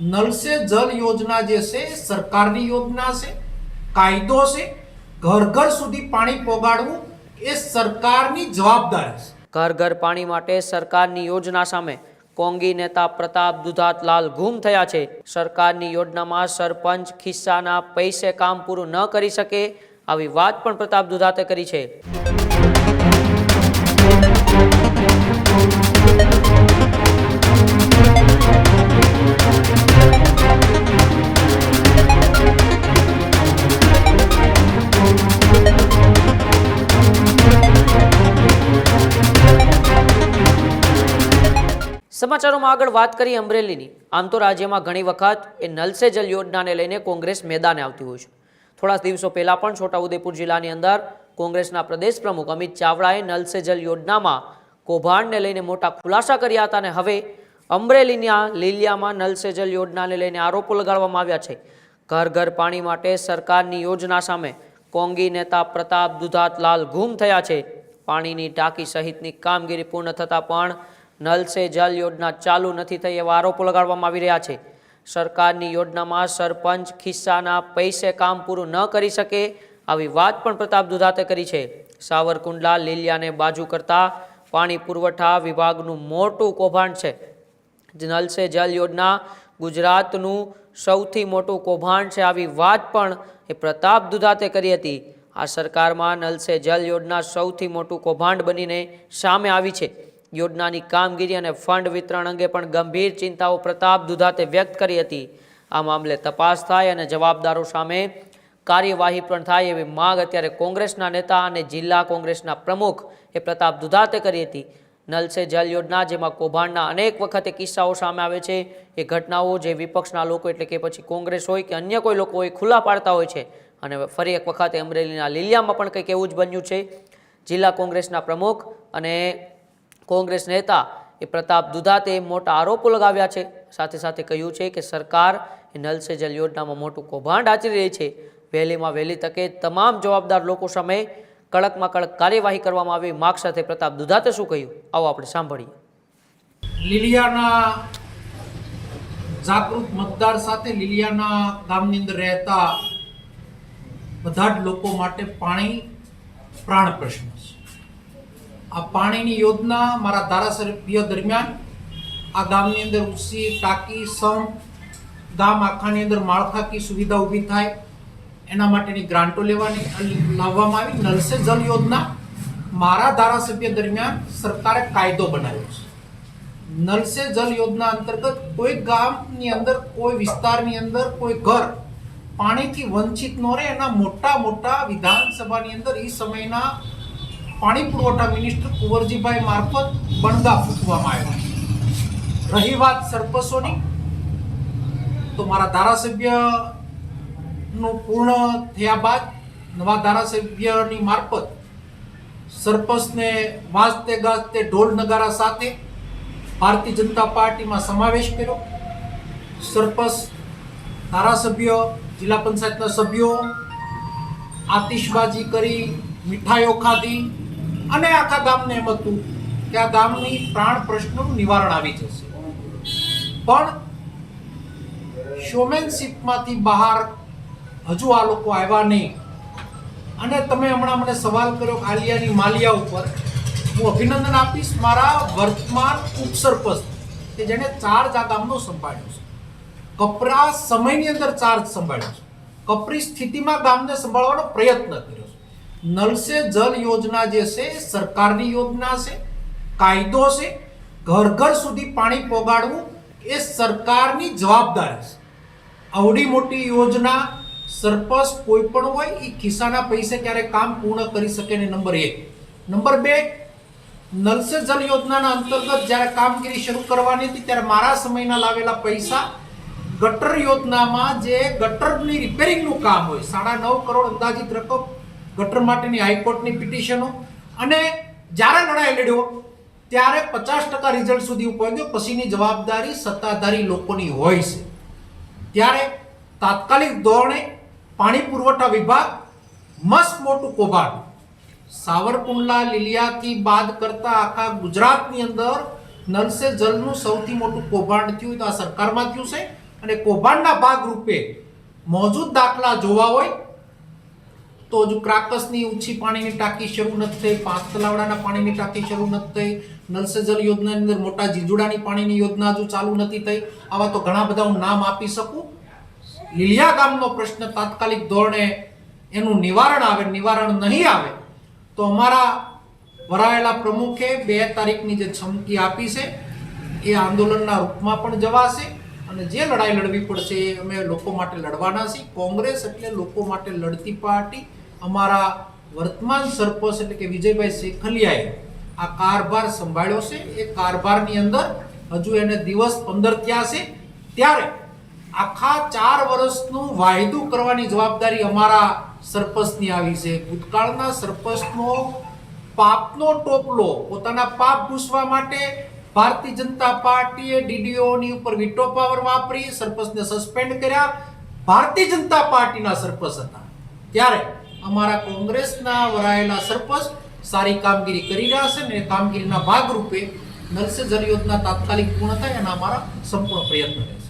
Null સે જલ યોજના જે છે સરકારની યોજના છે કાયદો છે ઘર ઘર સુધી પાણી પહોંચાડવું એ સરકારની જવાબદારી છે ઘર ઘર પાણી માટે સરકારની યોજના સામે કોંગી નેતા પ્રતાપ દુધાતલાલ ગુમ થયા છે. સરકારની યોજનામાં સરપંચ ખિસ્સાના પૈસે કામ પૂરું ન કરી શકે, આવી વાત પણ પ્રતાપ દુધાતે કરી છે. સમાચારોમાં આગળ વાત કરીએ અમરેલીની. આમ તો રાજ્યમાં ઘણી વખત એ નલ જલ યોજનાને લઈને કોંગ્રેસ મેદાને આવતી હોય છે. થોડા દિવસો પહેલાં પણ છોટાઉદેપુર જિલ્લાની અંદર કોંગ્રેસના પ્રદેશ પ્રમુખ અમિત ચાવડાએ નલ જલ યોજનામાં કૌભાંડને લઈને મોટા ખુલાસા કર્યા હતા અને હવે અમરેલીના લીલિયામાં નલ જલ યોજનાને લઈને આરોપો લગાડવામાં આવ્યા છે. ઘર ઘર પાણી માટે સરકારની યોજના સામે કોંગી નેતા પ્રતાપ દુધાતલાલ ગુમ થયા છે. પાણીની ટાંકી સહિતની કામગીરી પૂર્ણ થતાં પણ નલ સે જલ યોજના ચાલુ નથી થઈ એવા આરોપો લગાડવામાં આવી રહ્યા છે. સરકારની યોજનામાં સરપંચ ખિસ્સાના પૈસે કામ પૂરું ન કરી શકે આવી વાત પણ પ્રતાપ દુધાતે કરી છે. સાવરકુંડલા, લીલિયાને બાજુ કરતા પાણી પુરવઠા વિભાગનું મોટું કૌભાંડ છે. નલ સે જલ યોજના ગુજરાતનું સૌથી મોટું કૌભાંડ છે આવી વાત પણ એ પ્રતાપ દુધાતે કરી હતી. આ સરકારમાં નલ સે જલ યોજના સૌથી મોટું કૌભાંડ બનીને સામે આવી છે. યોજનાની કામગીરી અને ફંડ વિતરણ અંગે પણ ગંભીર ચિંતાઓ પ્રતાપ દુધાતે વ્યક્ત કરી હતી. આ મામલે તપાસ થાય અને જવાબદારો સામે કાર્યવાહી પણ થાય એવી માંગ અત્યારે કોંગ્રેસના નેતા અને જિલ્લા કોંગ્રેસના પ્રમુખ એ પ્રતાપ દુધાતે કરી હતી. નલ સે જલ યોજના, જેમાં કૌભાંડના અનેક વખતે કિસ્સાઓ સામે આવે છે, એ ઘટનાઓ જે વિપક્ષના લોકો એટલે કે પછી કોંગ્રેસ હોય કે અન્ય કોઈ લોકો હોય, ખુલ્લા પાડતા હોય છે. અને ફરી એક વખતે અમરેલીના લીલિયામાં પણ કંઈક એવું જ બન્યું છે. જિલ્લા કોંગ્રેસના પ્રમુખ અને કોંગ્રેસ નેતા એ પ્રતાપ દુધાતે મોટા આરોપો લગાવ્યા છે. સાથે સાથે કહ્યું છે કે સરકાર એ નલ સે જલ યોજનામાં મોટું કૌભાંડ આચરી રહી છે. વહેલીમાં વહેલી તકે તમામ જવાબદાર લોકો સામે કડકમાં કડક કાર્યવાહી કરવામાં આવી માગ સાથે પ્રતાપ દુધાતે શું કહ્યું? આવો આપણે સાંભળીએ. લીલિયાના જાગૃત મતદાર સાથે લીલિયાના ગામની અંદર રહેતા બધા જ લોકો માટે પાણી પ્રાણ પ્રશ્ન છે. આ પાણીની યોજના મારા ધારાસભ્ય દરમિયાન આ ગામની અંદર ઉસી, ટાંકી, સમ, ગામ આખાની અંદર માળખાકીય સુવિધા ઊભી થાય. એના માટેની ગ્રાન્ટો લેવાની લાવવામાં આવી. નલ સે જલ યોજના મારા ધારાસભ્ય દરમિયાન સરકારે કાયદો બનાવ્યો છે. નલ સે જલ યોજના અંતર્ગત કોઈ ગામની અંદર, કોઈ વિસ્તારની અંદર, કોઈ ઘર પાણીથી વંચિત ન રહે. એના મોટા મોટા વિધાનસભાની અંદર એ સમયના પાણી પુરવઠા મિનિસ્ટર કુંવરજીભાઈ મારફત બણગા ફૂંકવામાં આવ્યા. રહી વાત સરપસોની તો મારા ધારાસભ્યનું પૂર્ણ થયા બાદ નવા ધારાસભ્યની મારફત સરપંચને વાંચતે ગાજતે ઢોલ નગારા સાથે ભારતીય જનતા પાર્ટીમાં સમાવેશ કર્યો. સરપંચ, ધારાસભ્ય, જિલ્લા પંચાયતના સભ્યો આતિશબાજી કરી, મીઠાઈઓ ખાધી અને આખા ગામને એમ હતું કે આ ગામની પ્રાણ પ્રશ્નનું નિવારણ આવી જશે. પણ શોમેનશીપમાંથી બહાર હજુ આ લોકો આવ્યા નહીં. અને તમે હમણાં મને સવાલ કર્યો આલિયાની માલિયા ઉપર, હું અભિનંદન આપીશ મારા વર્તમાન ઉપસરપંચ કે જેણે ચાર્જ આ ગામનો સંભાળ્યો છે. કપરા સમયની અંદર ચાર્જ સંભાળ્યો છે. કપરી સ્થિતિમાં ગામને સંભાળવાનો પ્રયત્ન કર્યો નલ સે જલ યોજના જે છે સરકારની યોજના છે, કાયદો છે, ઘર ઘર સુધી પાણી પહોંચાડવું એ સરકારની જવાબદારી છે. આવડી મોટી યોજના સરપંચ કોઈ પણ હોય એ ખિસ્સાના પૈસે ક્યારે કામ પૂર્ણ કરી શકે ને નંબર એક. નંબર બે, નલ સે જલ યોજનાના અંતર્ગત જ્યારે કામગીરી શરૂ કરવાની હતી, ત્યારે મારા સમયના લાવેલા પૈસા ગટર યોજનામાં જે ગટરની રિપેરિંગનું કામ હોય, સાડા નવ કરોડ અંદાજિત રકમ ગટર માટેની હાઈકોર્ટની પિટિશનો. અને જ્યારે લડાઈ લડ્યો, ત્યારે પચાસ ટકા રિઝલ્ટ સુધી પહોંચ્યો પછીની જવાબદારી સત્તાધારી લોકોની હોય છે. ત્યારે તાત્કાલિક ધોરણે પાણી પુરવઠા વિભાગ, મસ્ત મોટું કૌભાંડ. સાવરકુંડલા, લીલિયાથી બાદ કરતા આખા ગુજરાતની અંદર નલ જલનું સૌથી મોટું કૌભાંડ થયું તો આ સરકારમાં થયું છે. અને કૌભાંડના ભાગરૂપે મોજૂદ દાખલા જોવા હોય તો હજુ ક્રાકસની ઊંચી પાણીની ટાંકી શરૂ નથી થઈ પાંચ તલાવડાના પાણીની ટાંકી શરૂ નથી થઈ નલ સે જલ યોજનાની અંદર મોટા જીજુડાની પાણીની યોજના હજુ ચાલુ નથી થઈ. આવા તો ઘણા બધા હું નામ આપી શકું. લીલિયા ગામનો પ્રશ્ન તાત્કાલિક ધોરણે એનું નિવારણ આવે, નિવારણ નહીં આવે, તો અમારા વરાયેલા પ્રમુખે બે તારીખની જે છમકી આપી છે, એ આંદોલનના રૂપમાં પણ જવાશે અને જે લડાઈ લડવી પડશે એ અમે લોકો માટે લડવાના છીએ. કોંગ્રેસ એટલે લોકો માટે લડતી પાર્ટી અમારા વર્તમાન સરપંચ એટલે કે વિજયભાઈ શેખલિયાએ આ કારભાર સંભાળ્યો છે. એ કારભારની અંદર હજુ એને દિવસ પંદર થયા છે. ત્યારે આખા ચાર વર્ષનું વાયદું કરવાની જવાબદારી અમારા સરપંચની આવી છે. ભૂતકાળના સરપંચનો પાપનો ટોપલો પોતાના પાપ ભૂસવા માટે ભારતીય જનતા પાર્ટીએ ડીડીઓની ઉપર વીટો પાવર વાપરી સરપંચને સસ્પેન્ડ કર્યા. ભારતીય જનતા પાર્ટીના સરપંચ હતા. ત્યારે અમારા કોંગ્રેસના વરાયેલા સરપંચ સારી કામગીરી કરી રહ્યા છે ને કામગીરીના ભાગરૂપે નલ સે યોજના તાત્કાલિક પૂર્ણ થાય એના અમારા સંપૂર્ણ પ્રયત્ન રહેશે.